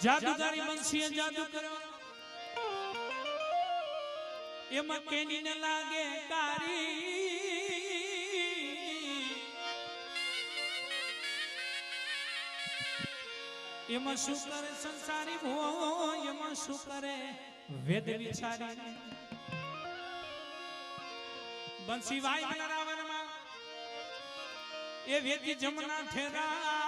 જાદુગારી બંસીએ જાદુ કરો એમાં કેની ને લાગે કારી એમાં શું કરે સંસારી ભો એમાં શું કરે વેદ વિચારી બંસી વાય રાવણમાં એ વેદી જમના ઠેરા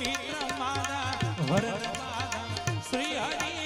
મિત્ર મારા ભરત શ્રી હરિ